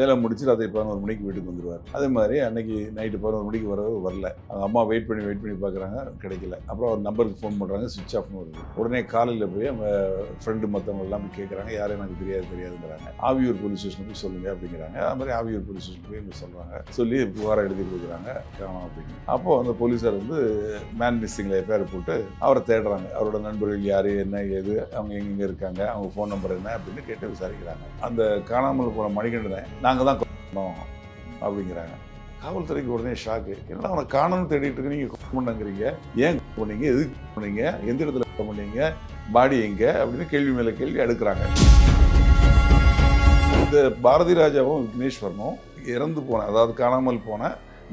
வேலை முடிச்சுட்டு அதை பதினோரு மணிக்கு வீட்டுக்கு வந்துடுவார் அதே மாதிரி அன்னைக்கு நைட்டு பதினோரு மணிக்கு வரவர் வரல. அவங்க அம்மா வெயிட் பண்ணி வெயிட் பண்ணி பார்க்குறாங்க கிடைக்கல. அப்புறம் அவர் நம்பருக்கு ஃபோன் பண்ணுறாங்க சுவிட்ச் ஆஃப்னு வருது. உடனே காலையில் போய் அவங்க ஃப்ரெண்டு மற்றவங்க எல்லாம் கேட்குறாங்க யாரும் எனக்கு தெரியாது தெரியாதுங்கிறாங்க. ஆவியூர் போலீஸ் ஸ்டேஷன் போய் சொல்லுங்க அப்படிங்கிறாங்க. அது மாதிரி ஆவியூர் போலீஸ் ஸ்டேஷன் போய் சொல்கிறாங்க சொல்லி புகாரை எழுதி கொடுக்குறாங்க காணும் அப்படின்னு. அப்போ அந்த போலீஸார் வந்து மேன் மிஸ்ஸிங்கில் எஃப்ஐஆர் போட்டு அவரை தேடுறாங்க. அவரோட நண்பர்கள் யார் என்ன ஏது அவங்க எங்கெங்கே இருக்காங்க அவங்க ஃபோன் நம்பர் என்ன அப்படின்னு கேட்டு விசாரிக்கிறாங்க. அந்த காணாமல் போன மணிகண்டனை நாங்கள் தான் கொண்டோம் அப்படிங்கிறாங்க. காவல்துறைக்கு உடனே ஷாக்கு என்ன அவனை காணணும் தேடிட்டு இருக்கு நீங்கள் பண்ணங்கிறீங்க? ஏன் பண்ணீங்க? எதுக்கு பண்ணீங்க? எந்த இடத்துல பண்ணீங்க? பாடி எங்க? அப்படின்னு கேள்வி மேலே கேள்வி எடுக்கிறாங்க. இந்த பாரதி ராஜாவும் விக்னேஸ்வரனும் இறந்து போன அதாவது காணாமல் போன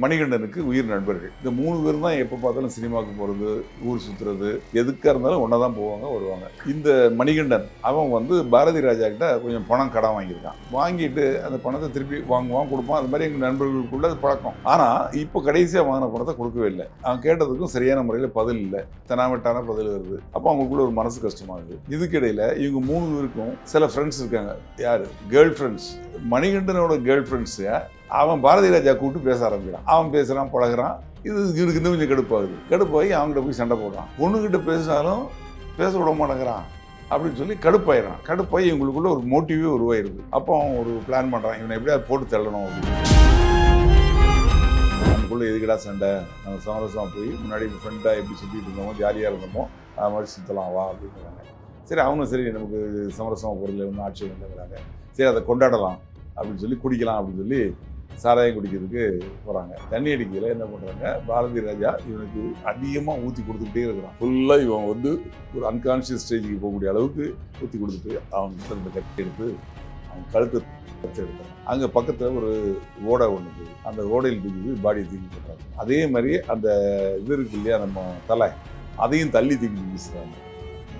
மணிகண்டனுக்கு உயிர் நண்பர்கள். இந்த மூணு பேர் தான் எப்போ பார்த்தாலும் சினிமாவுக்கு போகிறது ஊர் சுற்றுறது எதுக்காக இருந்தாலும் ஒன்றா தான் போவாங்க வருவாங்க. இந்த மணிகண்டன் அவன் வந்து பாரதி ராஜா கிட்ட கொஞ்சம் பணம் கடன் வாங்கியிருக்கான். வாங்கிட்டு அந்த பணத்தை திருப்பி வாங்குவான் கொடுப்பான். அது மாதிரி எங்கள் நண்பர்களுக்குள்ள அது பழக்கம். ஆனால் இப்போ கடைசியாக வாங்கின பணத்தை கொடுக்கவே இல்லை. அவன் கேட்டதுக்கும் சரியான முறையில் பதில் இல்லை. தெனாவட்டான பதில் வருது. அப்போ அவங்களுக்குள்ள ஒரு மனசு கஷ்டமாகுது. இதுக்கிடையில் இவங்க மூணு பேருக்கும் சில ஃப்ரெண்ட்ஸ் இருக்காங்க. யார்? கேர்ள் ஃப்ரெண்ட்ஸ் மணிகண்டனோட கேர்ள் ஃப்ரெண்ட்ஸை அவன் பாரதி ராஜா கூப்பிட்டு பேச ஆரம்பிக்கிறான். அவன் பேசுகிறான் பழகுறான். இது இதுக்கு இன்னும் கொஞ்சம் கடுப்பாகுது. கடுப்பாகி அவங்ககிட்ட போய் சண்டை போடுறான். பொண்ணுக்கிட்ட பேசினாலும் பேச விட மாட்டேங்கிறான் அப்படின்னு சொல்லி கடுப்பாயிடுறான். கடுப்பாகி இவங்களுக்குள்ள ஒரு மோட்டிவே உருவாயிருது. அப்போ அவன் ஒரு பிளான் பண்ணுறான் இவனை எப்படியாவது போட்டு தள்ளணும் அப்படின்னு. நமக்குள்ளே எதுக்கடா சண்டை? நம்ம சமரசமாக போய் முன்னாடி ஃப்ரெண்டாக எப்படி சுற்றிட்டு இருந்தோமோ ஜாலியாக இருந்தோமோ அது மாதிரி சுற்றலாம் வா அப்படிங்கிறாங்க. சரி அவனும் சரி நமக்கு சமரசமாக பொருள் ஒன்றும் ஆட்சி இல்லைங்கிறாங்க. சரி அதை கொண்டாடலாம் அப்படின்னு சொல்லி குடிக்கலாம் அப்படின்னு சொல்லி சாராயம் குடிக்கிறதுக்கு போகிறாங்க தண்ணி அடிக்கையில் என்ன பண்ணுறாங்க பாரதி ராஜா இவனுக்கு அதிகமாக ஊற்றி கொடுத்துக்கிட்டே இருக்கிறான். ஃபுல்லாக இவன் வந்து ஒரு அன்கான்ஷியஸ் ஸ்டேஜுக்கு போகக்கூடிய அளவுக்கு ஊற்றி கொடுத்துட்டு அவன் கிட்ட கட்டி எடுத்து அவன் கழுத்தை கத்தி எடுத்தான் அங்கே பக்கத்தில் ஒரு ஓடை ஒன்று அந்த ஓடையில் தூக்கி போய் பாடியை தூக்கி போட்டாங்க அதே மாதிரி அந்த இது இருக்கு இல்லையா நம்ம தலை அதையும் தள்ளி தூக்கி வீசுகிறாங்க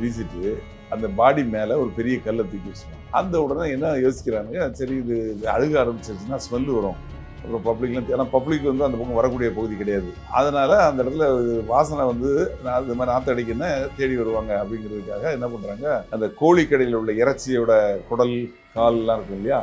வீசிட்டு அந்த பாடி மேலே ஒரு பெரிய கல்லை தூக்கி வச்சுருவாங்க. அந்த உடனே என்ன யோசிக்கிறாங்க? சரி இது அழுக ஆரம்பிச்சிருச்சுன்னா ஸ்மெல் வரும். அப்புறம் பப்ளிக்லாம் ஏன்னா பப்ளிக் வந்து அந்த பக்கம் வரக்கூடிய பகுதி கிடையாது. அதனால் அந்த இடத்துல வாசனை வந்து நான் இது மாதிரி நாற்று தேடி வருவாங்க. அப்படிங்கிறதுக்காக என்ன பண்ணுறாங்க அந்த கோழி கடையில் உள்ள இறைச்சியோட குடல் கால்லாம் இருக்கும் இல்லையா?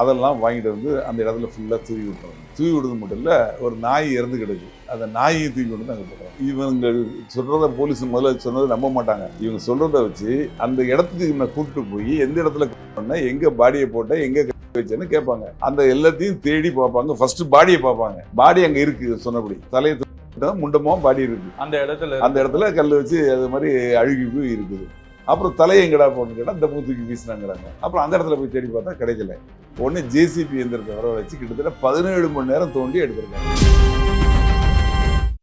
அதெல்லாம் வாங்கிட்டு வந்து அந்த இடத்துல ஃபுல்லாக தூவி விட்டுறாங்க தூவி விடுறது மட்டும் இல்லை ஒரு நாய் இறந்து கிடக்கு. அந்த நாயையும் தூக்கி கொண்டு அங்கே போடுறாங்க இவங்க சொல்கிறத போலீஸ் முதல்ல சொன்னதை நம்ப மாட்டாங்க. இவங்க சொல்கிறத வச்சு அந்த இடத்துக்கு இவனை கூப்பிட்டு போய் எந்த இடத்துல பண்ண எங்கே பாடியை போட்ட எங்கே வச்சேன்னு கேட்பாங்க. அந்த எல்லாத்தையும் தேடி பார்ப்பாங்க. ஃபர்ஸ்ட் பாடியை பார்ப்பாங்க. பாடி அங்கே இருக்கு சொன்னபடி. தலையை தூக்கிட்டா முண்டமோ பாடி இருக்கு. அந்த இடத்துல அந்த இடத்துல கல் வச்சு அது மாதிரி அழுகி போய் இருக்குது. அப்புறம் தலையை எங்கடா போகணும்னு கேட்டால் இந்த தூக்கி வீசினாங்கிறாங்க. அப்புறம் அந்த இடத்துல போய் தேடி பார்த்தா கிடைக்கல. ஒன்று ஜேசிபி எந்திரத்தை வர வச்சு கிட்டத்தட்ட பதினேழு மணி நேரம் தோண்டி எடுத்திருக்காங்க.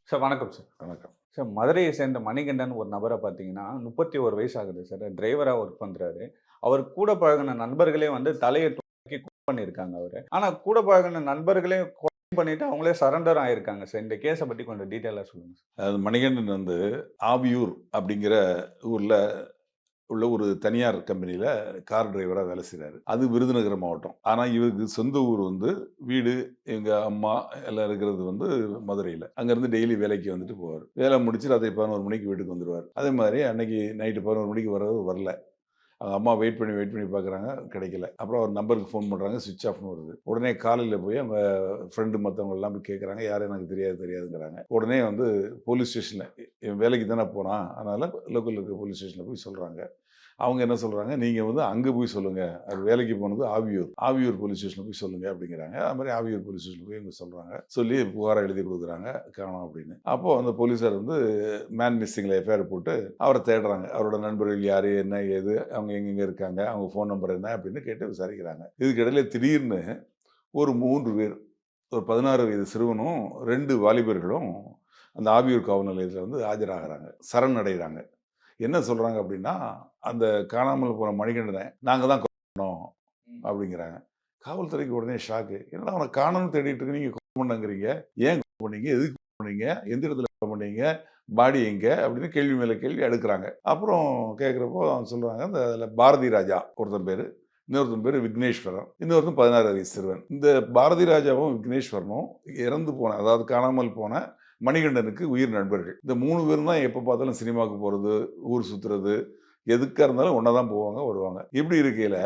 சார் வணக்கம் சார். வணக்கம். சார் மதுரையை சேர்ந்த மணிகண்டன் ஒரு நபரை பார்த்தீங்கன்னா முப்பத்தி ஒரு வயசு ஆகுது சார். டிரைவராக ஒர்க் பண்ணுறாரு அவர் கூட பழகின நண்பர்களே வந்து தலையை தூக்கி பண்ணியிருக்காங்க அவர். ஆனால் கூட பழகின நண்பர்களே பண்ணிட்டு அவங்களே சரண்டர் ஆயிருக்காங்க சார். இந்த கேஸை பற்றி கொஞ்சம் டீட்டெயிலாக சொல்லுங்கள் சார். அது மணிகண்டன் வந்து ஆவியூர் அப்படிங்கிற ஊரில் உள்ள ஒரு தனியார் கம்பெனியில் கார் டிரைவராக வேலை செய்கிறாரு அது விருதுநகர் மாவட்டம். ஆனால் இவருக்கு சொந்த ஊர் வந்து வீடு எங்கள் அம்மா எல்லாம் இருக்கிறது வந்து மதுரையில். அங்கேருந்து டெய்லி வேலைக்கு வந்துட்டு போவார். வேலை முடிச்சு ராத்திரி பதினோரு மணிக்கு வீட்டுக்கு வந்துடுவார் அதே மாதிரி அன்னைக்கு நைட்டு பதினோரு மணிக்கு வர்றது வரல. அவங்க அம்மா வெயிட் பண்ணி வெயிட் பண்ணி பார்க்குறாங்க கிடைக்கல. அப்புறம் அவர் நம்பருக்கு ஃபோன் பண்ணுறாங்க சுவிட்ச் ஆஃப்னு வருது. உடனே காலையில் போய் அவங்க ஃப்ரெண்டு மற்றவங்க எல்லாம் போய் கேட்குறாங்க யாரும் எனக்கு தெரியாது தெரியாதுங்கிறாங்க. உடனே வந்து போலீஸ் ஸ்டேஷனில் என் வேலைக்கு தானே போனான் அதனால் லோக்கலில் இருக்க போலீஸ் ஸ்டேஷனில் போய் சொல்கிறாங்க அவங்க என்ன சொல்கிறாங்க நீங்கள் வந்து அங்கே போய் சொல்லுங்கள் அது வேலைக்கு போனது ஆவியூர். ஆவியூர் போலீஸ் ஸ்டேஷனில் போய் சொல்லுங்கள் அப்படிங்கிறாங்க. அது மாதிரி ஆவியூர் போலீஸ் ஸ்டேஷனில் போய் இவங்க சொல்கிறாங்க சொல்லி புகாரை எழுதி கொடுக்குறாங்க. காணும் அப்படின்னு. அப்போது அந்த போலீஸார் வந்து மேன் மிஸ்ஸிங்கில் எஃப்ஐஆர் போட்டு அவரை தேடுறாங்க. அவரோட நண்பர்கள் யார்? என்ன? ஏது? அவங்க எங்கெங்கே இருக்காங்க? அவங்க ஃபோன் நம்பர் என்ன? அப்படின்னு கேட்டு விசாரிக்கிறாங்க. இதுக்கிடையில திடீர்னு ஒரு மூன்று பேர் ஒரு பதினாறு வயது சிறுவனும் ரெண்டு வாலிபர்களும் அந்த ஆவியூர் காவல் நிலையத்தில் வந்து ஆஜராகிறாங்க. சரண் அடைகிறாங்க. என்ன சொல்கிறாங்க அப்படின்னா அந்த காணாமல் போன மணிகண்டனை நாங்கள் தான் கொண்டோம் அப்படிங்கிறாங்க. காவல்துறைக்கு உடனே ஷாக்கு என்னடா அவனை காணணும் தேடிட்டு இருக்கு நீங்கள் பண்ணங்கிறீங்க ஏன் பண்ணீங்க? எதுக்கு பண்ணீங்க? எந்த இடத்துல பண்ணீங்க? பாடி எங்க? அப்படின்னு கேள்வி மேலே கேள்வி எடுக்கிறாங்க. அப்புறம் கேட்குறப்போ அவன் சொல்கிறாங்க அந்த அதில் பாரதி ராஜா ஒருத்தன் பேர் இன்னொருத்தன் பேர் விக்னேஸ்வரன் இன்னொருத்தன் பதினாறு வயசு சிறுவன். இந்த பாரதி ராஜாவும் விக்னேஸ்வரனும் இறந்து போன அதாவது காணாமல் போன மணிகண்டனுக்கு உயிர் நண்பர்கள். இந்த மூணு பேரும் தான் எப்போ பார்த்தாலும் சினிமாவுக்கு போகிறது ஊர் சுற்றுறது எதுக்காக இருந்தாலும் ஒன்றா தான் போவாங்க வருவாங்க. இப்படி இருக்கையில்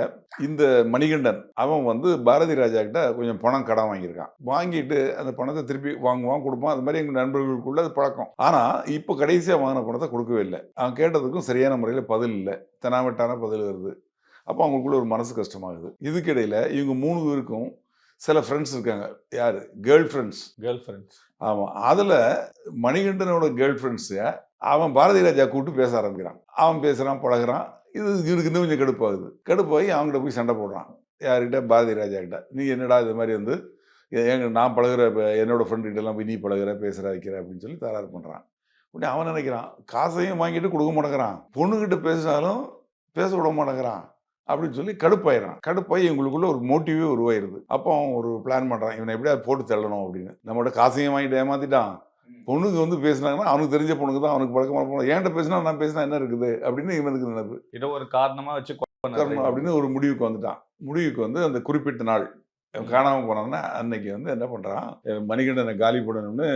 இந்த மணிகண்டன் அவன் வந்து பாரதி ராஜா கிட்ட கொஞ்சம் பணம் கடன் வாங்கியிருக்கான். வாங்கிட்டு அந்த பணத்தை திருப்பி வாங்குவான் கொடுப்பான். அது மாதிரி எங்கள் நண்பர்களுக்குள்ள அது பழக்கம். ஆனால் இப்போ கடைசியாக வாங்கின பணத்தை கொடுக்கவே இல்லை. அவன் கேட்டதுக்கும் சரியான முறையில் பதில் இல்லை. தெனாவட்டான பதில் வருது. அப்போ அவங்களுக்குள்ள ஒரு மனசு கஷ்டமாகுது. இதுக்கிடையில் இவங்க மூணு பேருக்கும் சில ஃப்ரெண்ட்ஸ் இருக்காங்க. யார்? கேர்ள் ஃப்ரெண்ட்ஸ் கேர்ள் ஃப்ரெண்ட்ஸ் ஆமாம் அதில் மணிகண்டனோட கேர்ள் ஃப்ரெண்ட்ஸை அவன் பாரதி ராஜா கூப்பிட்டு பேச ஆரம்பிக்கிறான். அவன் பேசுகிறான் பழகுறான். இது இவனுக்கு இன்னும் கொஞ்சம் கடுப்பாகுது. கடுப்பாகி அவங்ககிட்ட போய் சண்டை போடுறான். யார்கிட்ட? பாரதி ராஜா கிட்ட. நீ என்னடா இது மாதிரி வந்து எங்க நான் பழகுற என்னோட ஃப்ரெண்டு எல்லாம் போய் நீ பழகுற பேசுகிற வைக்கிற அப்படின்னு சொல்லி தகராறு பண்ணுறான் உடனே அவன் நினைக்கிறான் காசையும் வாங்கிட்டு கொடுக்க மாட்டேங்கிறான். பொண்ணுகிட்ட பேசினாலும் பேச விட மாட்டேங்கிறான். அப்படின்னு சொல்லி கடுப்பாயிடுறான். கடுப்பாகி இவங்களுக்குள்ள ஒரு மோட்டிவே உருவாயிருது. அப்போ அவன் ஒரு பிளான் பண்ணுறான் இவனை எப்படியாவது போட்டு தள்ளணும் அப்படின்னு. நம்மளோட காசையும் வாங்கிட்டு ஏமாத்திட்டான். பொண்ணுக்கு வந்து பேசினாங்கன்னா அவனுக்கு தெரிஞ்ச பொண்ணுக்கு தான் அவனுக்கு பழக்கமான பொண்ணு. ஏன்ட்ட பேசினா நான் பேசினா என்ன இருக்குது? அப்படின்னு இவனுக்கு நினைப்பு. இதை ஒரு காரணமா வச்சு அப்படின்னு ஒரு முடிவுக்கு வந்துட்டான். முடிவுக்கு வந்து அந்த குறிப்பிட்ட நாள் ம். காணாம போனான்னா அன்னைக்கு வந்து என்ன பண்றான்? அஹ் மணிகண்டனை காலி பண்ணணும்னு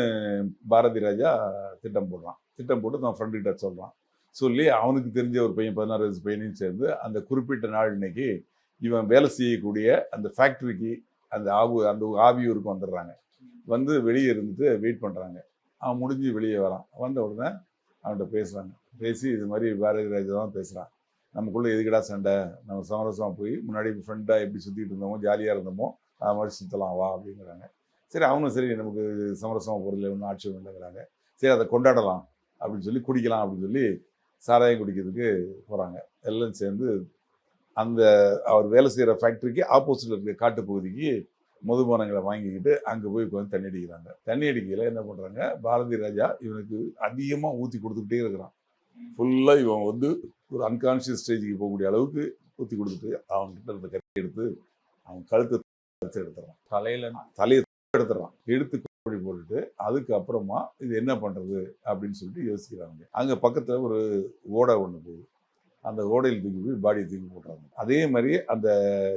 பாரதி ராஜா திட்டம் போடுறான். திட்டம் போட்டு தான் ஃப்ரெண்டு கிட்ட சொல்றான். சொல்லி அவனுக்கு தெரிஞ்ச ஒரு பையன் பதினாறு வயசு பையனையும் சேர்ந்து அந்த குறிப்பிட்ட நாள் இன்னைக்கு இவன் வேலை செய்யக்கூடிய அந்த ஃபேக்ட்ரிக்கு அந்த ஆவு அந்த ஆவியூருக்கு வந்துடுறாங்க. வந்து வெளியே இருந்துட்டு வெயிட் பண்ணுறாங்க அவன் முடிஞ்சு வெளியே வரான். வந்த உடனே அவன்கிட்ட பேசுகிறாங்க பேசி இது மாதிரி பாரதி ராஜா தான் பேசுகிறான் நமக்குள்ளே எதுக்கடா சண்டை? நம்ம சமரசமாக போய் முன்னாடி ஃப்ரெண்டாக எப்படி சுற்றிட்டு இருந்தோமோ ஜாலியாக இருந்தோமோ அது மாதிரி சுற்றலாம் வா அப்படிங்கிறாங்க. சரி அவனும் சரி நமக்கு சமரசமாக பொருள் ஒன்றும் ஆட்சேபம் இல்லைங்கிறாங்க. சரி அதை கொண்டாடலாம் அப்படின்னு சொல்லி குடிக்கலாம் அப்படின்னு சொல்லி சாராயம் குடிக்கிறதுக்கு போகிறாங்க எல்லாம் சேர்ந்து அந்த அவர் வேலை செய்கிற ஃபேக்ட்ரிக்கு ஆப்போசிட்டில் இருக்க காட்டு பகுதிக்கு மதுபானங்களை வாங்கிக்கிட்டு அங்கே போய் உட்காந்து தண்ணி அடிக்கிறாங்க. தண்ணி அடிக்கையில் என்ன பண்ணுறாங்க பாரதி ராஜா இவனுக்கு அதிகமாக ஊற்றி கொடுத்துக்கிட்டே இருக்கிறான். ஃபுல்லாக இவன் வந்து ஒரு அன்கான்ஷியஸ் ஸ்டேஜுக்கு போகக்கூடிய அளவுக்கு ஊற்றி கொடுத்துட்டு அவன்கிட்ட இருந்த கட்டி எடுத்து அவன் கழுத்தை தச்சு எடுத்துறான் தலையில தலையை எடுத்துறான் எடுத்து அப்படி போட்டுட்டு அதுக்கப்புறமா இது என்ன பண்ணுறது அப்படின்னு சொல்லிட்டு யோசிக்கிறாங்க அங்கே பக்கத்தில் ஒரு ஓடை ஒன்று போகுது. அந்த ஓடையில் தூக்கி போய் பாடியை தூக்கி போட்டுறாங்க. அதே மாதிரி அந்த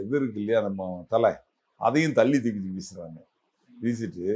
இது இருக்கு இல்லையா நம்ம தலை அதையும் தள்ளி தூக்கி தூக்கி வீசுறாங்க. வீசிட்டு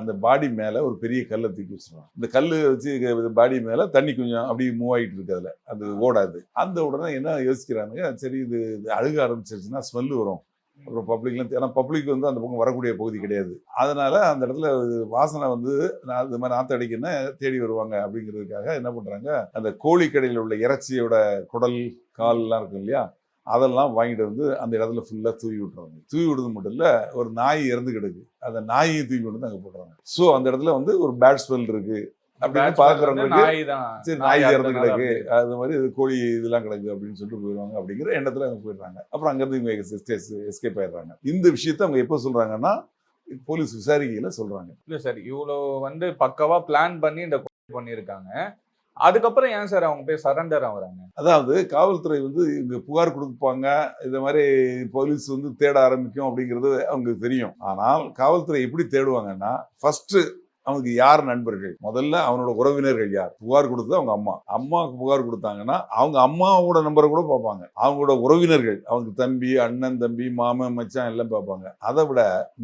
அந்த பாடி மேலே ஒரு பெரிய கல்லை தூக்கி வச்சுருவாங்க இந்த கல் வச்சு பாடி மேலே தண்ணி கொஞ்சம் அப்படியே மூவ் ஆகிட்டு இருக்கு அதில். அது. ஓடாது அந்த உடனே என்ன யோசிக்கிறாங்க சரி இது இது அழுக ஆரம்பிச்சிருச்சுன்னா ஸ்மெல்லு வரும். அப்புறம் பப்ளிக்லாம் ஏன்னா பப்ளிக் வந்து அந்த பக்கம் வரக்கூடிய பகுதி கிடையாது. அதனால் அந்த இடத்துல வாசனை வந்து நான் இது மாதிரி நாற்று அடிக்கணும்னா தேடி வருவாங்க அப்படிங்கிறதுக்காக என்ன பண்ணுறாங்க அந்த கோழி கடையில் உள்ள இறைச்சியோட குடல் கால்லாம் இருக்கும் இல்லையா அதெல்லாம் வாங்கிட்டு வந்து அந்த இடத்துல ஃபுல்லாக தூவி விட்டுறாங்க தூவி விடுறது மட்டும் இல்லை ஒரு நாய் இறந்து கிடக்கு. அந்த நாயையும் தூக்கி கொண்டு வந்து அங்கே போடுறாங்க ஸோ அந்த இடத்துல வந்து ஒரு பேட் ஸ்மெல் இருக்குது அப்படின்னு பார்க்குறவங்களுக்கு நாய் தான் சரி நாய் இறந்து கிடக்கு அது மாதிரி இது கோழி இதெல்லாம் கிடக்கு அப்படின்னு சொல்லிட்டு போயிடுவாங்க அப்படிங்கிற எண்ணத்துல அவங்க போயிடுறாங்க. அப்புறம் அங்கேருந்து இவங்க எஸ்கேப் ஆயிடுறாங்க. இந்த விஷயத்த அவங்க எப்போ சொல்றாங்கன்னா போலீஸ் விசாரிக்கையில சொல்றாங்க. இல்ல சார் இவ்வளோ வந்து பக்கவா பிளான் பண்ணி இந்த பண்ணியிருக்காங்க. அதுக்கப்புறம் ஏன் சார் அவங்க போய் சரண்டர் ஆகுறாங்க? அதாவது காவல்துறை வந்து இங்க புகார் கொடுப்பாங்க. இந்த மாதிரி போலீஸ் வந்து தேட ஆரம்பிக்கும் அப்படிங்கிறது அவங்களுக்கு தெரியும். ஆனால் காவல்துறை எப்படி தேடுவாங்கன்னா ஃபர்ஸ்ட் அவனுக்கு யார் நண்பர்கள்? முதல்ல அவனோட உறவினர்கள் யார்? புகார் கொடுத்தது அவங்க அம்மா. அம்மாவுக்கு புகார் கொடுத்தாங்கன்னா அவங்க அம்மாவோட நம்பரை கூட பார்ப்பாங்க. அவங்களோட உறவினர்கள் அவங்க தம்பி அண்ணன் தம்பி மாமன் மச்சான் எல்லாம் பார்ப்பாங்க. அதை விட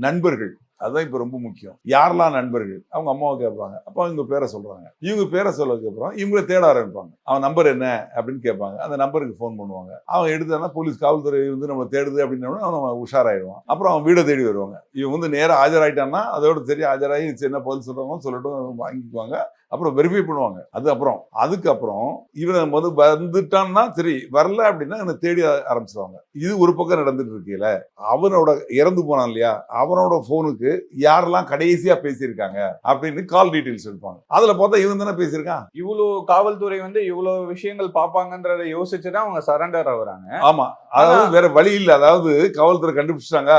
நண்பர்கள் அதுதான் இப்போ ரொம்ப முக்கியம். யாரெல்லாம் நண்பர்கள்? அவங்க அம்மாவை கேட்பாங்க. அப்போ இவங்க பேரை சொல்கிறாங்க இவங்க பேரை சொல்லதுக்கு அப்புறம் இவங்களை தேட ஆரம்பிப்பாங்க. அவன் நம்பர் என்ன? அப்படின்னு கேட்பாங்க. அந்த நம்பருக்கு ஃபோன் பண்ணுவாங்க. அவன் எடுத்தானா போலீஸ் காவல்துறை வந்து நம்ம தேடுது அப்படின்னா அவன் உஷாராயிடுவான். அப்புறம் அவன் வீடை தேடி வருவாங்க. இவன் வந்து நேராக ஆஜராயிட்டான்னா அதோட சரி ஆஜராகி சரி என்ன பதில் சொல்கிறாங்கன்னு சொல்லட்டும் வாங்கிக்குவாங்க. அப்புறம் வெரிஃபை பண்ணுவாங்க. அது அப்புறம் அதுக்கப்புறம் இவன் வந்து வந்துட்டான்னா சரி வரல அப்படின்னா இவனை தேடி ஆரம்பிச்சிருவாங்க. இது ஒரு பக்கம் நடந்துட்டு இருக்கையில அவனோட இறந்து போனான் இல்லையா? அவனோட ஃபோனுக்கு யாரெல்லாம் கடைசியா பேசியிருக்காங்க அப்படின்னு கால் டீட்டெயில்ஸ் எடுப்பாங்க. அதுல பார்த்தா இவன் தானே பேசியிருக்கான். இவ்வளோ காவல்துறை வந்து இவ்வளோ விஷயங்கள் பார்ப்பாங்கன்றதை யோசிச்சு தான் அவங்க சரண்டர் ஆகுறாங்க. ஆமா. அதாவது வேற வழி இல்லை. அதாவது காவல்துறை கண்டுபிடிச்சிட்டாங்க.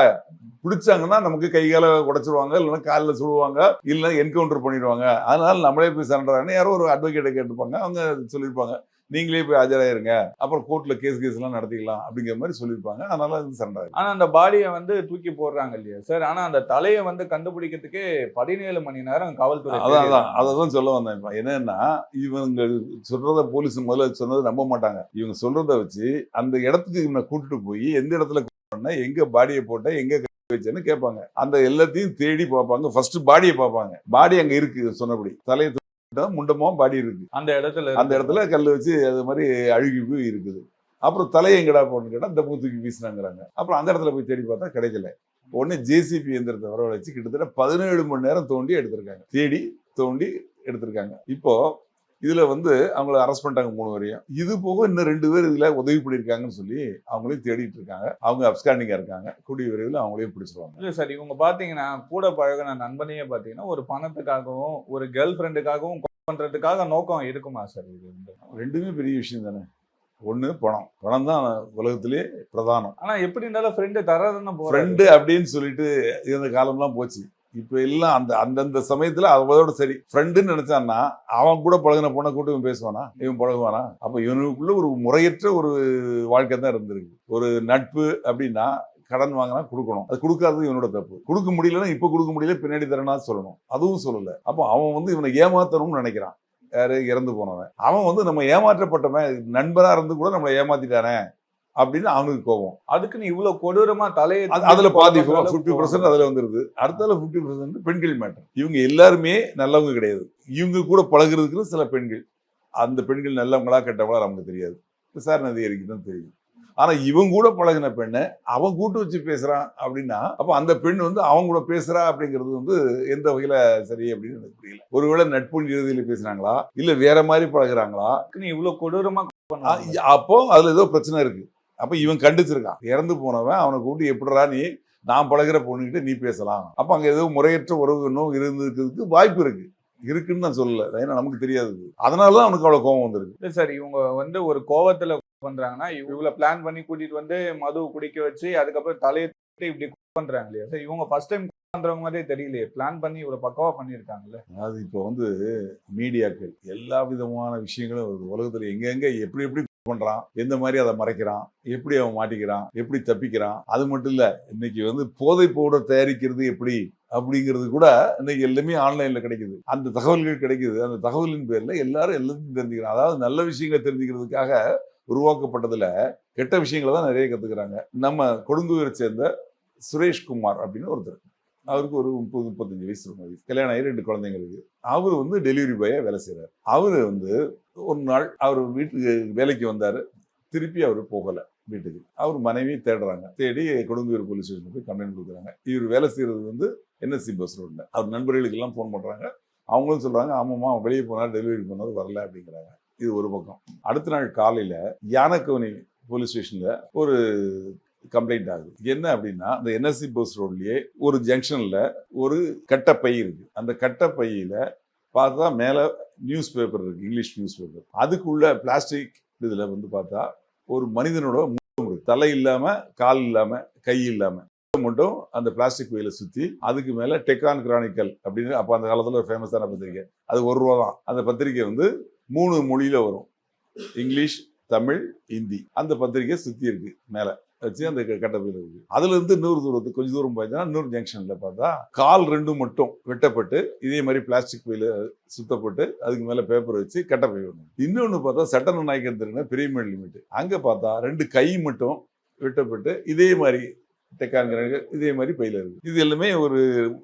பிடிச்சாங்கன்னா நமக்கு கை கால உடைச்சிருவாங்க இல்லைன்னா காலில் சுடுவாங்க இல்லைன்னா என்கவுண்டர் பண்ணிடுவாங்க. அதனால நம்மளே போய் சரண்டர் யாரோ ஒரு அட்வொகேட்டை கேட்டுப்பாங்க அவங்க சொல்லியிருப்பாங்க. நீங்களே போய் ஆஜராயிருங்க. அப்புறம் கோர்ட்ல கேஸ் கேஸ் எல்லாம் நடத்திக்கலாம் அப்படிங்கிற மாதிரி சொல்லியிருப்பாங்க. அதனால அது சரண்டர் ஆனா அந்த பாடியை வந்து தூக்கி போடுறாங்க இல்லையா? சார் ஆனா அந்த தலையை வந்து கண்டுபிடிக்கிறதுக்கு பதினேழு மணி நேரம் காவல்துறை அதான் அதான். அதை தான் சொல்ல வந்தேன். இப்ப என்னன்னா இவங்க சொல்றத போலீஸ் முதல்ல சொன்னதை நம்ப மாட்டாங்க. இவங்க சொல்றத வச்சு அந்த இடத்துக்கு இவனை கூட்டிட்டு போய் எந்த இடத்துல பண்ண எங்க பாடியை போட்ட எங்க வச்சேன்னு கேட்பாங்க. அந்த எல்லாத்தையும் தேடி பார்ப்பாங்க. ஃபர்ஸ்ட் பாடியை பார்ப்பாங்க. பாடி அங்க இருக்கு சொன்னபடி. தலையை தூக்கி முண்டமா பாடி இருக்கு. அந்த இடத்துல அந்த இடத்துல கல் வச்சு அது மாதிரி அழுகி போய் இருக்குது. அப்புறம் தலையை எங்கடா போன்னு கேட்டா இந்த தூக்கி வீசினாங்கிறாங்க. அப்புறம் அந்த இடத்துல போய் தேடி பார்த்தா கிடைக்கல. உடனே ஜேசிபி எந்திரத்தை வரவழைச்சு கிட்டத்தட்ட பதினேழு மணி நேரம் தோண்டி எடுத்திருக்காங்க. தேடி தோண்டி எடுத்திருக்காங்க. இப்போ இதுல வந்து அவங்கள அரெஸ்ட் பண்ணிட்டாங்க மூணு வரையும் இது போக இன்னும் ரெண்டு பேர் இதுல உதவி பண்ணியிருக்காங்கன்னு சொல்லி அவங்களையும் தேடிட்டு இருக்காங்க. அவங்க அப்ஸ்காண்டிங்கா இருக்காங்க. கூடிய விரைவில் அவங்களையும் பிடிச்சிருவாங்க இல்ல சார் இவங்க பாத்தீங்கன்னா கூட பழகின நண்பனையே பாத்தீங்கன்னா ஒரு பணத்துக்காகவும் ஒரு கேர்ள் ஃப்ரெண்டுக்காகவும் பண்றதுக்காக நோக்கம் இருக்குமா சார் இது ரெண்டுமே பெரிய விஷயம் தானே. ஒண்ணு பணம். பணம் தான் உலகத்திலே பிரதானம். ஆனா எப்படி இருந்தாலும் ஃப்ரெண்டு தரதுன்னு ஃப்ரெண்டு அப்படின்னு சொல்லிட்டு இருந்த காலம்லாம் போச்சு. இப்போ எல்லாம் அந்த அந்தந்த சமயத்தில் அதோட சரி. ஃப்ரெண்டுன்னு நினைச்சான்னா அவன் கூட பழகின பொண்ணை கூட்டு இவன் பேசுவானா? இவன் பழகுவானா? அப்போ இவனுக்குள்ள ஒரு முறையற்ற ஒரு வாழ்க்கை தான் இருந்திருக்கு. ஒரு நட்பு அப்படின்னா கடன் வாங்கினா கொடுக்கணும். அது கொடுக்காதது இவனோட தப்பு. கொடுக்க முடியலன்னா இப்போ கொடுக்க முடியல பின்னாடி தரனா சொல்லணும். அதுவும் சொல்லலை. அப்போ அவன் வந்து இவனை ஏமாத்தணும்னு நினைக்கிறான். யாரு? இறந்து போனவன். அவன் வந்து நம்ம ஏமாற்றப்பட்டவன். நண்பராக இருந்து கூட நம்மளை ஏமாத்திட்டானே. அப்படின்னு அவனுக்கு கோபம். அதுக்குன்னு இவ்வளவு கொடூரமா தலையை அது- அதுல பாதி ஃபிஃப்டி பர்சன்ட் அதுல வந்துருது. அடுத்தால ஃபிஃப்டி பர்சன்ட் பெண்கள் மேட்டர் இவங்க எல்லாருமே நல்லவங்க கிடையாது. இவங்க கூட பழகுறதுக்கு சில பெண்கள். அந்த பெண்கள் நல்லவங்களா கெட்டவங்களா நமக்கு தெரியாது. விசாரணை அதிகாரிக்கு தான் தெரியும். ஆனா இவங்க கூட பழகின பெண்ணை அவன் கூட்டு வச்சு பேசுறான் அப்படின்னா அப்ப அந்த பெண் வந்து அவங்க கூட பேசுறா அப்படிங்கிறது வந்து எந்த வகையில சரி அப்படின்னு எனக்கு புரியல. ஒருவேளை நட்பு இறுதியில பேசுறாங்களா? இல்ல வேற மாதிரி பழகுறாங்களா? அதுக்குன்னு இவ்வளவு கொடூரமா அப்போ அதுல ஏதோ பிரச்சனை இருக்கு. அப்ப இவன் கண்டிச்சிருக்கான். இறந்து போனவன் அவனை கூப்பிட்டு எப்படிடா நீ? நான் பழகுற பொண்ணுகிட்ட நீ பேசலாம். அப்ப அங்க ஏதோ முறையற்ற உறவு இன்னும் இருந்திருக்கிறதுக்கு வாய்ப்பு இருக்கு. இருக்குன்னு நான் சொல்லல. ஏன்னா நமக்கு தெரியாது அதனாலதான் அவனுக்கு அவ்வளவு கோபம் வந்திருக்கு. இல்ல சார் இவங்க வந்து ஒரு கோவத்துல பண்றாங்கன்னா இவ்வளவு பிளான் பண்ணி கூட்டிட்டு வந்து மது குடிக்க வச்சு அதுக்கப்புறம் தலையை இப்படி பண்றாங்க இல்லையா சார்? இவங்க ஃபர்ஸ்ட் டைம் பண்றவங்க மாதிரியே தெரியலையே. பிளான் பண்ணி இவ்வளவு பக்கவா பண்ணிருக்காங்கல்ல அது இப்போ வந்து மீடியாக்கள் எல்லா விதமான விஷயங்களும் உலகத்துல எங்கெங்க எப்படி எப்படி பண்றான் எந்த மாதிரி அதை மறைக்கிறான் எப்படி அவன் மாட்டிக்கிறான் எப்படி தப்பிக்கிறான் அது மட்டும் இல்லை இன்னைக்கு வந்து போதை பவுடர் தயாரிக்கிறது எப்படி அப்படிங்கிறது கூட இன்னைக்கு எல்லாமே ஆன்லைன்ல கிடைக்குது. அந்த தகவல்கள் கிடைக்குது. அந்த தகவலின் பேர்ல எல்லாரும் எல்லாத்தையும் தெரிஞ்சுக்கிறாங்க. அதாவது நல்ல விஷயங்களை தெரிஞ்சுக்கிறதுக்காக உருவாக்கப்பட்டதுல கெட்ட விஷயங்களை தான் நிறைய கத்துக்கிறாங்க. நம்ம கொடுங்குவரை சேர்ந்த சுரேஷ்குமார் அப்படின்னு ஒருத்தர் அவருக்கு ஒரு முப்பது முப்பத்தஞ்சு வயசு இருக்கும். கல்யாணம் ஆகி ரெண்டு குழந்தைங்க இருக்கு. அவர் வந்து டெலிவரி பாயா வேலை செய்றாரு. அவர் வந்து ஒரு நாள் அவர் வீட்டுக்கு வேலைக்கு வந்தாரு. திருப்பி அவர் போகல வீட்டுக்கு. அவர் மனைவி தேடுறாங்க. தேடி கொடுங்கூர் போலீஸ் ஸ்டேஷன் போய் கம்ப்ளைண்ட் கொடுக்குறாங்க. இவர் வேலை செய்யறது வந்து என்எஸ்சி பஸ் ரோட்ல அவர் நண்பர்களுக்கு எல்லாம் ஃபோன் பண்றாங்க. அவங்களும் சொல்றாங்க ஆமாம்மா அவன் வெளியே போனார் டெலிவரி பண்ணது வரல அப்படிங்கிறாங்க. இது ஒரு பக்கம். அடுத்த நாள் காலையில யானக்கவனி போலீஸ் ஸ்டேஷன்ல ஒரு கம்ப்ளைண்ட் ஆகுது. என்ன அப்படின்னா அந்த என்எஸ்சி பஸ் ரோட்லயே ஒரு ஜங்ஷன்ல ஒரு கட்டப்பை இருக்கு. அந்த கட்டப்பையில பார்த்தா மேல நியூஸ் பேப்பர் இருக்கு இங்கிலீஷ் நியூஸ் பேப்பர் அதுக்குள்ள பிளாஸ்டிக் இதுல வந்து பார்த்தா ஒரு மனிதனோட முகம் தலை இல்லாம கால் இல்லாம கை இல்லாம. மட்டும் அந்த பிளாஸ்டிக் பையில சுத்தி அதுக்கு மேல டெக்கான் கிரானிக்கல் அப்படின்னு அப்ப அந்த காலத்துல ஒரு ஃபேமஸான பத்திரிக்கை. அது ஒரு ரூபா தான். அந்த பத்திரிக்கை வந்து மூணு மொழியில வரும். இங்கிலீஷ் தமிழ் ஹிந்தி அந்த பத்திரிகை சுத்தி இருக்கு மேலே. வச்சு அந்த க- கட்டப்பையில இருக்கு. அதுல இருந்து இன்னொரு தூரத்துக்கு கொஞ்சம் தூரம் போயிடுச்சுன்னா இன்னொரு ஜங்ஷன்ல பார்த்தா கால் ரெண்டும் மட்டும் வெட்டப்பட்டு இதே மாதிரி பிளாஸ்டிக் பையில சுத்தப்பட்டு அதுக்கு மேல பேப்பர் வச்சு கட்டப்பை ஒன்று இன்னொன்னு பார்த்தா சட்டன நாயக்கர் திருநா பெரியமேல் லிமிட் அங்க பார்த்தா ரெண்டு கை மட்டும் வெட்டப்பட்டு இதே மாதிரி டெக்காங்கிறாங்க இதே மாதிரி பையில இருக்கு. இது எல்லாமே ஒரு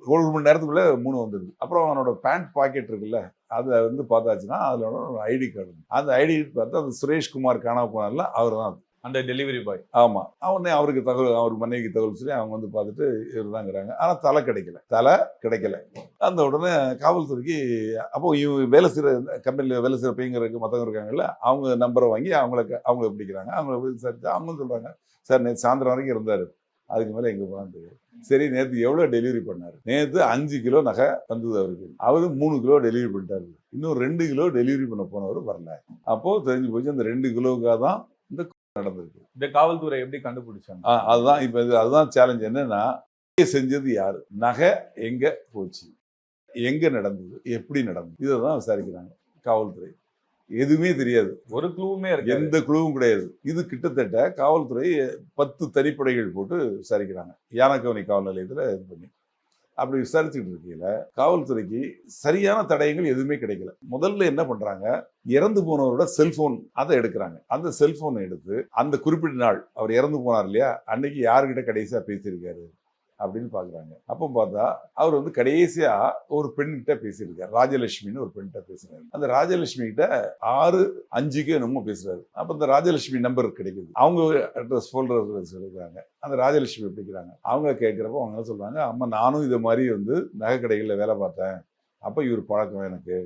ஒரு மணி நேரத்துக்குள்ள மூணு வந்துடுது. அப்புறம் அவனோட பேண்ட் பாக்கெட் இருக்குல்ல அதை வந்து பார்த்தாச்சுன்னா அதில் ஐடி கார்டு. அந்த ஐடி பார்த்தா அந்த சுரேஷ்குமார் காணாமல் போனார்ல அவர் தான் அந்த டெலிவரி பாய் ஆமா. அவனே அவருக்கு தகவல் அவர் மனைவிக்கு தகவல் சொல்லி அவங்க வந்து பார்த்துட்டு இருந்தாங்கிறாங்க ஆனால் தலை கிடைக்கல. தலை கிடைக்கல. அந்த உடனே காவல்துறைக்கு அப்போ இவங்க வேலை செய்கிற கம்பெனியில் வேலை செய்யற பையங்கிறதுக்கு மற்றவங்க இருக்காங்கல்ல அவங்க நம்பரை வாங்கி அவங்கள அவங்கள பிடிக்கிறாங்க. அவங்கள விசாரிச்சு விசாரிச்சா அவங்க சார் நேற்று சாயந்தரம் வரைக்கும் இருந்தார். அதுக்கு மேலே எங்கே போனான்னு தெரியும் சரி நேற்று எவ்வளோ டெலிவரி பண்ணார்? நேற்று அஞ்சு கிலோ நகை வந்தது அவருக்கு. அவரு மூணு கிலோ டெலிவரி பண்ணிட்டாரு. இன்னும் ரெண்டு கிலோ டெலிவரி பண்ண போனவர் வரல. அப்போது தெரிஞ்சு போச்சு அந்த ரெண்டு கிலோவுக்காக தான் இந்த நடந்திருக்கு இந்த காவல்துறை எப்படி கண்டுபிடிச்சாங்க? அதுதான் இப்ப இது அதுதான் சேலஞ்ச் என்னன்னா செஞ்சது யாரு? நகை எங்க போச்சு? எங்க நடந்தது? எப்படி நடந்தது? இதை தான் விசாரிக்கிறாங்க காவல்துறை. எதுவுமே தெரியாது. ஒரு இருக்கு எந்த குழுவும் கிடையாது. இது கிட்டத்தட்ட காவல்துறை பத்து தனிப்படைகள் போட்டு விசாரிக்கிறாங்க. யானக்கவனி காவல் நிலையத்துல இது பண்ணி. அப்படி விசாரிச்சுட்டு இருக்கையில் காவல்துறைக்கு சரியான தடயங்கள் எதுவுமே கிடைக்கல. முதல்ல என்ன பண்றாங்க இறந்து போனவரோட செல்போன் அதை எடுக்கிறாங்க. அந்த செல்போனை எடுத்து அந்த குறிப்பிட்ட நாள் அவர் இறந்து போனார் இல்லையா? அன்னைக்கு யாருக்கிட்ட கடைசியா பேசியிருக்காரு? அப்படின்னு பார்க்குறாங்க. அப்போ பார்த்தா அவர் வந்து கடைசியா ஒரு பெண்கிட்ட பேசியிருக்காரு. ராஜலட்சுமின்னு ஒரு பெண்கிட்ட பேசுறாரு. அந்த ராஜலட்சுமி கிட்ட ஆறு அஞ்சுக்கு என்னமோ பேசுறாரு. அப்போ இந்த ராஜலட்சுமி நம்பர் கிடைக்குது. அவங்க அட்ரஸ் ஃபோல்டர் எடுக்கிறாங்க. அந்த ராஜலட்சுமி பிடிக்கிறாங்க அவங்க கேட்குறப்போ அவங்க என்ன சொல்றாங்க அம்மா நானும் இது மாதிரி வந்து நகை கடைகளில் வேலை பார்த்தேன். அப்போ இவர் பழக்கம் எனக்கு.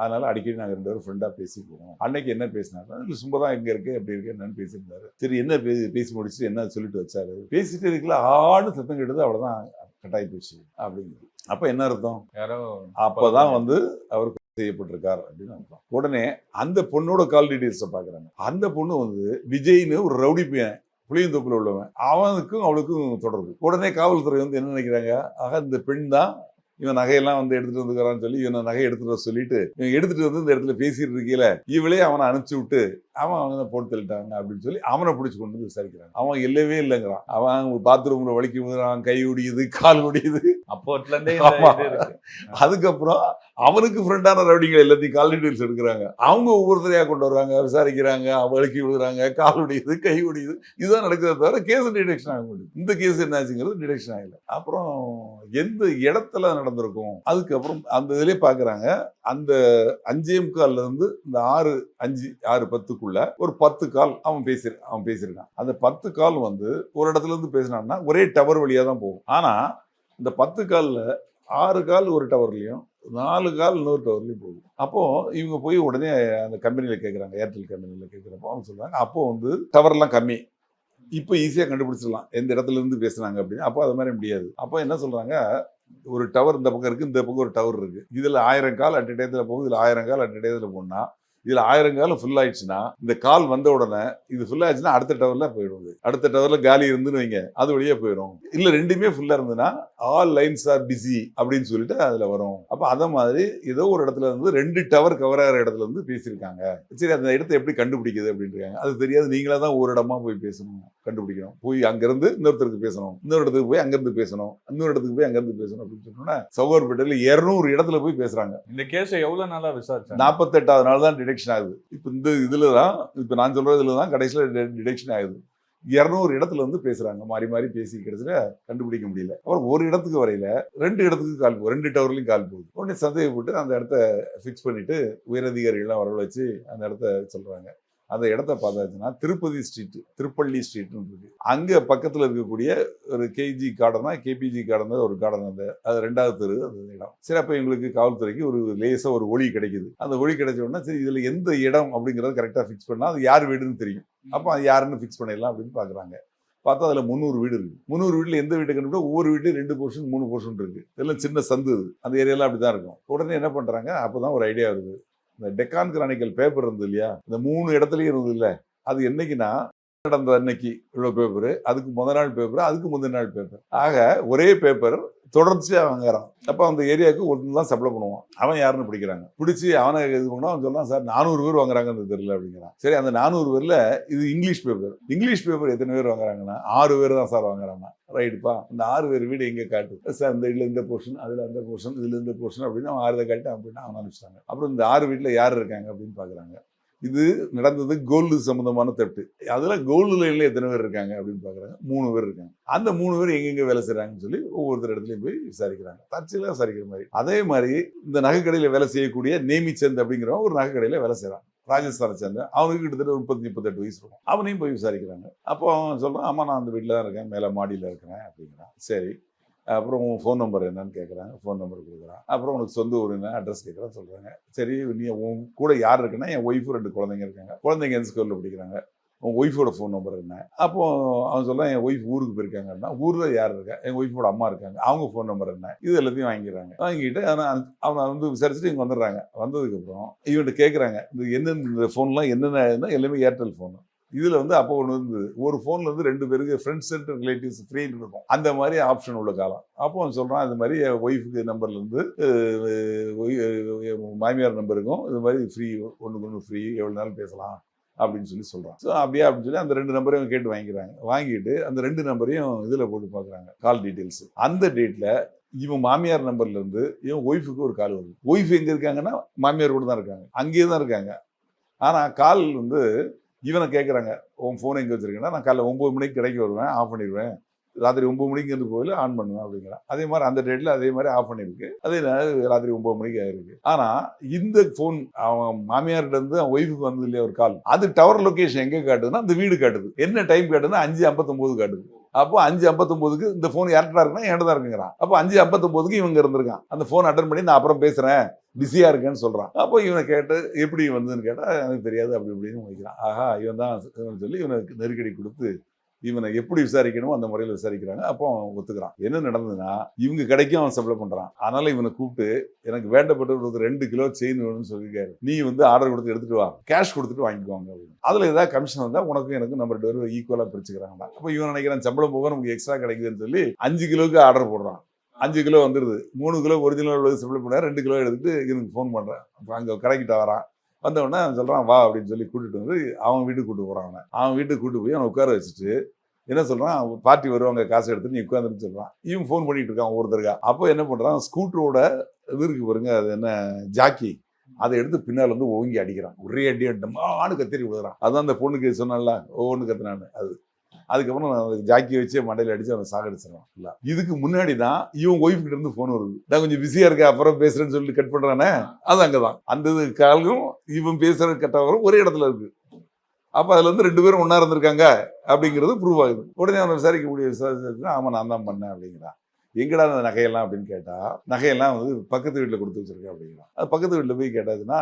அதனால அடிக்கடி நாங்கள் ரெண்டு பேரும் ஃப்ரெண்டாக பேசிக்குவோம். அன்னைக்கு என்ன பேசினாரு இல்லை சும்மா தான் எங்கே இருக்கு எப்படி இருக்கு என்னன்னு பேசியிருந்தாரு. சரி என்ன பேசி பேசி முடிச்சுட்டு என்ன சொல்லிட்டு வச்சாரு? பேசிட்டு இருக்கல ஆடு சத்தம் கெடுது அவ்வளோதான் கட்டாயி போச்சு அப்படிங்குது. அப்போ என்ன அர்த்தம்? யாரோ அப்பதான் வந்து அவர் செய்யப்பட்டிருக்கார் அப்படின்னு அர்த்தம். உடனே அந்த பொண்ணோட கால் டீடைல்ஸை பார்க்குறாங்க அந்த பொண்ணு வந்து விஜய்னு ஒரு ரவுடி பையன் புளியந்தோப்பில் உள்ளவன். அவனுக்கும் அவளுக்கும் தொடர்பு. உடனே காவல்துறை வந்து என்ன நினைக்கிறாங்க? ஆக இந்த பெண் தான் இவன் நகையெல்லாம் வந்து எடுத்துட்டு வந்துக்கிறான்னு சொல்லி இவனை நகை எடுத்துட்டு வர சொல்லிட்டு இவன் எடுத்துட்டு வந்து இந்த இடத்துல பேசிட்டு இருக்கையில இவளே அவனை அனுப்பிச்சு விட்டு அவன் அவனை போட்டு தள்ளிட்டாங்க அப்படின்னு சொல்லி அவனை பிடிச்சி கொண்டு வந்து விசாரிக்கிறாங்க. அவன் இல்லவே இல்லைங்கிறான். அவன் பாத்ரூம்ல வலிக்கு விடுறான் கை ஒடியுது கால் ஒடியுது அப்போட்ல இருந்தே ஆமா. இந்த இது இருக்கு. அதுக்கப்புறம் அவனுக்கு ஃப்ரெண்டான ரவுடிங்க எல்லாத்தையும் கால் டீடைல்ஸ் எடுக்கிறாங்க. அவங்க ஒவ்வொருத்தரையா கொண்டு வர்றாங்க விசாரிக்கிறாங்க வழுக்கி விடுறாங்க கால் ஒடியுது கை ஒடியுது இதுதான் நடக்கிறத தவிர கேஸ் டிடெக்ஷன் ஆக முடியும் இந்த கேஸ் என்னாச்சுங்கிறது டிடெக்ஷன் ஆகல. அப்புறம் எந்த இடத்துல நடந்திருக்கும்? அதுக்கப்புறம் அந்த இதுலயே பாக்குறாங்க. அந்த அஞ்சே முக்கால்ல இருந்து இந்த ஆறு அஞ்சு ஆறு பத்துக்குள்ள ஒரு பத்து கால் அவன் பேசி அவன் பேசியிருக்கான். அந்த பத்து கால் வந்து ஒரு இடத்துல இருந்து பேசினான்னா ஒரே டவர் வழியாக தான் போகும். ஆனா இந்த பத்து காலில் ஆறு கால் ஒரு டவர்லையும் நாலு கால் இன்னொரு டவர்லையும் போகும். அப்போ இவங்க போய் உடனே அந்த கம்பெனியில் கேட்குறாங்க ஏர்டெல் கம்பெனியில் கேட்குறப்போ அவங்க சொல்றாங்க அப்போ வந்து டவர்லாம் கம்மி. இப்போ ஈஸியாக கண்டுபிடிச்சிடலாம். எந்த இடத்துல இருந்து பேசுனாங்க? அப்படின்னு. அப்போ அது மாதிரி முடியாது. அப்போ என்ன சொல்றாங்க ஒரு டவர் இந்த பக்கம் இருக்கு இந்த பக்கம் ஒரு டவர் இருக்கு. இதில் ஆயிரம் கால் அட் டயத்தில் போகும் இதில் ஆயிரம் கால் அட் டயத்தில் போனால் இதுல ஆயிரம் கால் ஃபுல் ஆயிடுச்சுன்னா இந்த கால் வந்த உடனே இது ஃபுல் ஆயிடுச்சுன்னா அடுத்த டவர்ல போயிடும். அடுத்த டவர்ல காலி இருந்துன்னு வைங்க அது வழியா போயிடும் இல்ல ரெண்டுமே ஃபுல்லா இருந்ததுன்னா ஆல் லைன்ஸ் ஆர் பிஸி அப்படின்னு சொல்லிட்டு அதுல வரும். அப்ப அத மாதிரி ஏதோ ஒரு இடத்துல இருந்து ரெண்டு டவர் கவர் ஆகிற இடத்துல இருந்து பேசியிருக்காங்க. சரி அந்த இடத்த எப்படி கண்டுபிடிக்குது அப்படின்றாங்க. அது தெரியாது நீங்களா தான் ஒரு இடமா போய் பேசணும் கண்டுபிடிக்கணும். போய் அங்கிருந்து இன்னொருத்தருக்கு பேசணும் இன்னொரு இடத்துக்கு போய் அங்கிருந்து பேசணும் இன்னொரு இடத்துக்கு போய் அங்கிருந்து பேசணும் அப்படின்னு சொன்னோன்னா சௌகர்பேட்டையில் இருநூறு இடத்துல போய் பேசுறாங்க. இந்த கேஸ் எவ்வளவு நாளா விசாரிச்சாங்க? நாற்பத்தெட்டாவது நாள் தான் டிடெக்ஷன் ஆகுது. இப்போ இந்த இதில் தான் இப்போ நான் சொல்கிற இதில் தான் கடைசியில் டிடெக்ஷன் ஆகுது. இரநூறு இடத்துல வந்து பேசுறாங்க. மாறி மாறி பேசி கிடைச்சில கண்டுபிடிக்க முடியல. அப்புறம் ஒரு இடத்துக்கு வரையில ரெண்டு இடத்துக்கு கால் போகுது ரெண்டு டவர்லையும் கால் போகுது. உடனே சந்தேகப்பட்டு அந்த இடத்த ஃபிக்ஸ் பண்ணிட்டு உயரதிகாரிகள்லாம் வரவழைச்சு அந்த இடத்த சொல்றாங்க. அந்த இடத்த பார்த்தாச்சுன்னா திருப்பதி ஸ்ட்ரீட்டு திருப்பள்ளி ஸ்ட்ரீட்னு இருக்குது அங்கே பக்கத்தில் இருக்கக்கூடிய ஒரு கேஜி கார்டனா கேபிஜி கார்டன் ஒரு கார்டன் அந்த அது ரெண்டாவது தெரு அந்த இடம். சரி அப்போ எங்களுக்கு காவல்துறைக்கு ஒரு லேசாக ஒரு ஒளி கிடைக்குது. அந்த ஒளி கிடைச்ச உடனே சரி இதில் எந்த இடம் அப்படிங்கிறத கரெக்டாக ஃபிக்ஸ் பண்ணால் அது யார் வீடுன்னு தெரியும். அப்போ அது யாருன்னு ஃபிக்ஸ் பண்ணிடலாம் அப்படின்னு பார்க்குறாங்க. பார்த்தா அதில் முந்நூறு வீடு இருக்கு. முந்நூறு வீட்டில் எந்த வீட்டை கண்டுபிடிச்சா ஒவ்வொரு வீட்லயும் ரெண்டு போர்ஷன் மூணு போர்ஷன் இருக்குது இதெல்லாம் சின்ன சந்து அந்த ஏரியாலாம் அப்படிதான் இருக்கும். உடனே என்ன பண்ணுறாங்க அப்போ தான் ஒரு ஐடியா வருது. இந்த டெக்கான் கிரானிக்கல் பேப்பர் இருந்தது இல்லையா? இந்த மூணு இடத்துலையும் இருந்தது இல்லை. அது என்னைக்குன்னா நடந்த அன்னைக்கு இவ்வளோ பேப்பர் அதுக்கு முத நாள் பேப்பர் அதுக்கு முந்தின நாள் பேப்பர் ஆக ஒரே பேப்பர் தொடர்ச்சியாக வாங்குறான் அப்போ அந்த ஏரியாவுக்கு ஒருத்தன் தான் சப்ளை பண்ணுவான். அவன் யாருன்னு பிடிக்கிறாங்க. பிடிச்சி அவனை இது பண்ணா அவன் சொல்லலாம் சார் நானூறு பேர் வாங்குறாங்கன்னு தெரியல அப்படிங்கிறான். சரி அந்த நானூறு பேரில் இது இங்கிலீஷ் பேப்பர் இங்கிலீஷ் பேப்பர் எத்தனை பேர் வாங்குறாங்கன்னா ஆறு பேர் தான் சார் வாங்குறாங்க. ரைட்டுப்பா இந்த ஆறு பேர் வீடு எங்கே காட்டு? சார் இந்த இதில் இந்த போர்ஷன் அதில் அந்த போர்ஷன் இதில் இந்த போர்ஷன் அப்படின்னு அவன் ஆறுதை காட்டு அப்படின்னு அவன் அனுப்பிச்சிட்டாங்க. அப்புறம் இந்த ஆறு வீட்டில் யார் இருக்காங்க அப்படின்னு பார்க்குறாங்க இது நடந்தது கோல்டு சம்மந்தமான தட்டு. அதில் கோல்டு லைனில் எத்தனை பேர் இருக்காங்க அப்படின்னு பார்க்குறாங்க மூணு பேர் இருக்காங்க. அந்த மூணு பேர் எங்கெங்கே வேலை செய்கிறாங்கன்னு சொல்லி ஒவ்வொருத்தர் இடத்துலையும் போய் விசாரிக்கிறாங்க. தற்செயலாக விசாரிக்கிற மாதிரி. அதே மாதிரி இந்த நகைக்கடையில் வேலை செய்யக்கூடிய நேமிச்சந்த் அப்படிங்கிறவன் ஒரு நகைக்கடையில் வேலை செய்கிறான் ராஜஸ்தானை சேர்ந்த அவனுக்கு கிட்டத்தட்ட ஒரு முப்பத்தி முப்பத்தெட்டு வயசு இருக்கும். அவனையும் போய் விசாரிக்கிறாங்க. அப்போ அவன் சொல்கிறான் ஆமாம் நான் அந்த வீட்டில் தான் இருக்கேன். மேலே மாடியில் இருக்கிறேன். அப்படிங்கிறான். சரி. அப்புறம் உன் ஃபோன் நம்பர் என்னன்னு கேட்குறாங்க ஃபோன் நம்பர் கொடுக்குறான். அப்புறம் உனக்கு சொந்த ஊர் என்ன? அட்ரஸ் கேட்குறான்னு சொல்கிறாங்க சரி நீ உன் கூட யார் இருக்குன்னா என் ஒய்ஃபு ரெண்டு குழந்தைங்க இருக்காங்க. குழந்தைங்க எந்த ஸ்கூலில் படிக்கிறாங்க? உன் ஒய்ஃபோட ஃபோன் நம்பர் என்ன? அப்போ அவன் சொல்கிறான் என் ஒய்ஃப் ஊருக்கு போயிருக்காங்கன்னா ஊரில் யார் இருக்கா? என் ஒய்ஃபோட அம்மா இருக்காங்க. அவங்க ஃபோன் நம்பர் என்ன? இது எல்லாத்தையும் வாங்கிக்கிறாங்க. வாங்கிட்டு அவன் அவனை வந்து விசாரிச்சுட்டு இங்கே வந்துடுறாங்க. வந்ததுக்கப்புறம் இவன்கிட்ட கேட்குறாங்க இந்த என்னென்ன இந்த ஃபோன்லாம் என்னென்ன எல்லாமே ஏர்டெல் ஃபோனு இதில் வந்து அப்போ ஒன்று இருந்தது. ஒரு ஃபோனில் இருந்து ரெண்டு பேருக்கு ஃப்ரெண்ட்ஸ் அண்ட் ரிலேட்டிவ்ஸ் ஃப்ரீன்னு இருக்கும். அந்த மாதிரி ஆப்ஷன் உள்ள காலம். அப்போ அவன் சொல்கிறான் இது மாதிரி என் ஒய்ஃபுக்கு நம்பர்லேருந்து மாமியார் நம்பருக்கும் இது மாதிரி ஃப்ரீ ஒன்றுக்கு ஒன்று ஃப்ரீ எவ்வளோ நாள் பேசலாம்? அப்படின்னு சொல்லி சொல்கிறான் ஸோ அப்படியே அப்படின்னு சொல்லி அந்த ரெண்டு நம்பரையும் கேட்டு வாங்கிக்கிறாங்க. வாங்கிட்டு அந்த ரெண்டு நம்பரையும் இதில் போட்டு பார்க்குறாங்க கால் டீட்டெயில்ஸ் அந்த டேட்டில் இவன் மாமியார் நம்பர்லேருந்து இவன் ஒய்ஃபுக்கு ஒரு கால் வருது. ஒய்ஃப் எங்கே இருக்காங்கன்னா மாமியார் கூட தான் இருக்காங்க. அங்கேயே தான் இருக்காங்க. ஆனால் கால் வந்து இவனை கேட்குறாங்க உன் ஃபோன் எங்கே வச்சிருக்கேன்னா நான் காலைல ஒம்பது மணிக்கு கிடைக்க வருவேன் ஆஃப் பண்ணிடுவேன். ராத்திரி ஒம்பது மணிக்கு இருந்து போயில ஆன் பண்ணுவேன் அப்படிங்கிறான். அதே மாதிரி அந்த டேட்டில் அதே மாதிரி ஆஃப் பண்ணியிருக்கு. அதே நேரம் ராத்திரி ஒம்பது மணிக்கு ஆயிருக்கு. ஆனால் இந்த ஃபோன் அவன் மாமியார்கிட்ட இருந்து அவன் ஒய்ஃபுக்கு வந்தது இல்லையா ஒரு கால்? அது டவர் லொகேஷன் எங்கே காட்டுதுன்னா அந்த வீடு காட்டுது. என்ன டைம் காட்டுதுன்னா அஞ்சு ஐம்பத்தொம்போது காட்டுது. அப்போ அஞ்சு ஐம்பத்தொம்போதுக்கு இந்த ஃபோன் யார்கிட்ட இருக்குன்னா என்கிட்ட தான் இருக்குங்கிறான். அப்போ அஞ்சு ஐம்பத்தொம்போதுக்கு இவங்க இருந்திருக்கான். அந்த ஃபோன் அட்டன் பண்ணி நான் அப்புறம் பேசுகிறேன் பிஸியாக இருக்கேன்னு சொல்கிறான் அப்போ இவனை கேட்டு எப்படி வந்ததுன்னு கேட்டால் எனக்கு தெரியாது அப்படி இப்படின்னு வைக்கிறான் ஆஹா இவன் தான் சொல்லி இவனுக்கு நெருக்கடி கொடுத்து இவனை எப்படி விசாரிக்கணுமோ அந்த முறையில் விசாரிக்கிறாங்க. அப்போ அவன் ஒத்துக்கிறான். என்ன நடந்ததுன்னா இவங்க கிடைக்கும் அவன் சப்ளை பண்ணுறான் அதனால இவனை கூப்பிட்டு எனக்கு வேண்டப்பட்ட ரெண்டு கிலோ செயின் வேணும்னு சொல்லியிருக்காரு. நீ வந்து ஆர்டர் கொடுத்து எடுத்துட்டு வா. கேஷ் கொடுத்துட்டு வாங்கிக்குவாங்க அப்படின்னு. அதில் ஏதாவது கமிஷன் வந்தால் உனக்கும் எனக்கும் நம்ம ரெண்டு பேரும் ஈக்குவலாக பிரிச்சுக்கிறாங்களா அப்போ இவன் நினைக்கிறான் சம்பளம் போக நமக்கு எக்ஸ்ட்ரா கிடைக்குதுன்னு சொல்லி அஞ்சு கிலோவுக்கு ஆர்டர் போடுறான். அஞ்சு கிலோ வந்துடுது மூணு கிலோ ஒரிஜினல் உள்ளது சப்ளை பண்ணா ரெண்டு கிலோ எடுத்துட்டு இவனுக்கு ஃபோன் பண்ணுறேன் அப்போ அங்கே கடைக்கிட்ட வரான். வந்தவொடனே அவன் சொல்கிறான் வா அப்படின்னு சொல்லி கூட்டிகிட்டு வந்து அவன் வீட்டுக்கு கூட்டு போகிறான் அவனை. அவன் வீட்டுக்கு கூட்டு போய் அவனை உட்கார வச்சுட்டு என்ன சொல்றான் பார்ட்டி வருவாங்க காசு எடுத்து நீ உட்காந்துன்னு சொல்கிறான் இவன் ஃபோன் பண்ணிகிட்டு இருக்கான் ஒருத்தருக்கா அப்போ என்ன பண்ணுறான் ஸ்கூட்டரோட இது இருக்கு பாருங்க அது என்ன ஜாக்கி அதை எடுத்து பின்னால் வந்து ஓங்கி அடிக்கிறான். ஒரே அடி டமான்னு கத்திரி விழுகிறான். அதான் அந்த பொண்ணுக்கு சொன்னால ஒவ்வொன்று கத்துனான்னு. அது அதுக்கப்புறம் நான் ஜாக்கி வச்சு மண்டையில அடிச்சு அவனை சாகடிச்சிடறான் இல்ல. இதுக்கு முன்னாடி தான் இவன் ஒய்ஃப் கிட்ட இருந்து ஃபோன் வருது. நான் கொஞ்சம் பிஸியா இருக்கேன் அப்புறம் பேசுறேன்னு சொல்லி கட் பண்றானே? அது அங்கதான். அந்த இது காலும் இவன் பேசுற கட்டவரும் ஒரே இடத்துல இருக்கு. அப்ப அதுல இருந்து ரெண்டு பேரும் ஒண்ணா இருந்திருக்காங்க அப்படிங்கிறது ப்ரூவ் ஆகுது. உடனே அவனை விசாரிக்கக்கூடிய விசாரிச்சு ஆமா நான் தான் பண்ணேன் அப்படிங்கிறான். எங்கடா அந்த நகையெல்லாம்? அப்படின்னு கேட்டா நகையெல்லாம் வந்து பக்கத்து வீட்டில் கொடுத்து வச்சிருக்கேன் அப்படிங்கிறான். அது பக்கத்து வீட்டில் போய் கேட்டதுன்னா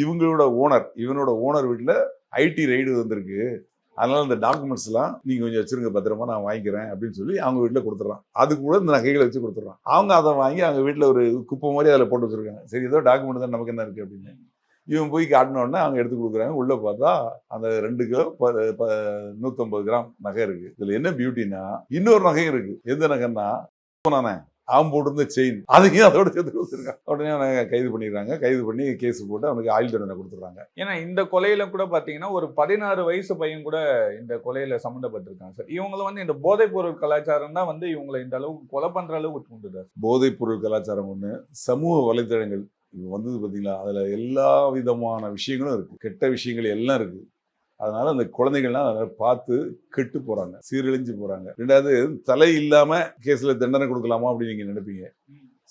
இவங்களோட ஓனர் இவனோட ஓனர் வீட்டில் ஐடி ரைடு வந்திருக்கு. அதனால் இந்த டாக்குமெண்ட்ஸ்லாம் நீங்கள் கொஞ்சம் வச்சிருங்க பத்திரமா நான் வாங்கிக்கிறேன் அப்படின்னு சொல்லி அவங்க வீட்டில் கொடுத்துட்றான். அது கூட இந்த நகைகளை வச்சு கொடுத்துட்றான். அவங்க அதை வாங்கி அவங்க வீட்டில் ஒரு குப்பை மாதிரி அதில் போட்டு வச்சிருக்காங்க. சரி ஏதோ டாக்குமெண்ட் தான் நமக்கு என்ன இருக்குது அப்படின்னு. இவன் போய் காட்டினோடனே அவங்க எடுத்து கொடுக்குறாங்க. உள்ளே பார்த்தா அந்த ரெண்டு கிலோ ப- ப- கிராம் நகை இருக்குது இதில் என்ன பியூட்டினா இன்னொரு நகையும் இருக்குது எந்த நகைன்னா நானே அவன் போட்டிருந்த செயின் அதையும் அதோட சேர்த்து கொடுத்துருக்கான் உடனே அவனை கைது பண்ணிடுறாங்க. கைது பண்ணி கேஸ் போட்டு அவனுக்கு ஆயுள் தண்டனை கொடுத்துட்றாங்க. ஏன்னா இந்த கொலையில கூட பாத்தீங்கன்னா ஒரு பதினாறு வயசு பையன் கூட இந்த கொலையில சம்மந்தப்பட்டிருக்காங்க சார். இவங்களும் வந்து இந்த போதைப் பொருள் கலாச்சாரம் தான் வந்து இவங்களை இந்த அளவுக்கு கொலை பண்ற அளவுக்கு தூண்டுது போதைப் பொருள் கலாச்சாரம் ஒன்று சமூக வலைத்தளங்கள். இது வந்தது பார்த்தீங்களா அதில் எல்லா விதமான விஷயங்களும் இருக்குது கெட்ட விஷயங்கள் எல்லாம் இருக்குது அதனால அந்த குழந்தைகள்லாம் அதை பார்த்து கெட்டு போகிறாங்க சீரழிஞ்சு போகிறாங்க ரெண்டாவது தலை இல்லாமல் கேஸில் தண்டனை கொடுக்கலாமா அப்படின்னு நீங்கள் நினைப்பீங்க.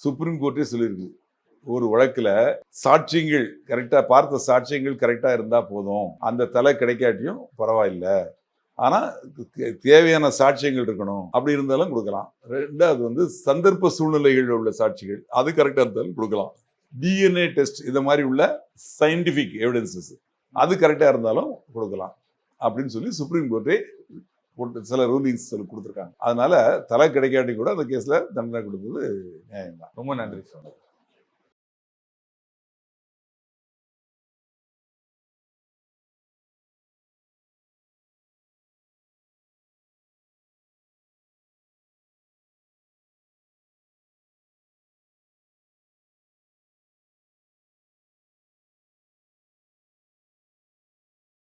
சுப்ரீம் கோர்ட்டே சொல்லியிருக்கு. ஒரு வழக்கில் சாட்சியங்கள் கரெக்டாக பார்த்த சாட்சியங்கள் கரெக்டாக இருந்தால் போதும். அந்த தலை கிடைக்காட்டியும் பரவாயில்லை. ஆனால் தேவையான சாட்சியங்கள் இருக்கணும். அப்படி இருந்தாலும் கொடுக்கலாம். ரெண்டாவது வந்து சந்தர்ப்ப சூழ்நிலைகள் உள்ள சாட்சிகள் அது கரெக்டாக இருந்தாலும் கொடுக்கலாம். டிஎன்ஏ டெஸ்ட் இந்த மாதிரி உள்ள சயின்டிஃபிக் எவிடன்சஸ் அது கரெக்டாக இருந்தாலும் கொடுக்கலாம் அப்படின்னு சொல்லி சுப்ரீம் கோர்ட்டே போட்டு சில ரூலிங்ஸ் கொடுத்துருக்காங்க. அதனால தலை கிடைக்காட்டி கூட அந்த கேஸில் தண்டனை கொடுத்தது நியாயம் ரொம்ப நன்றி சார்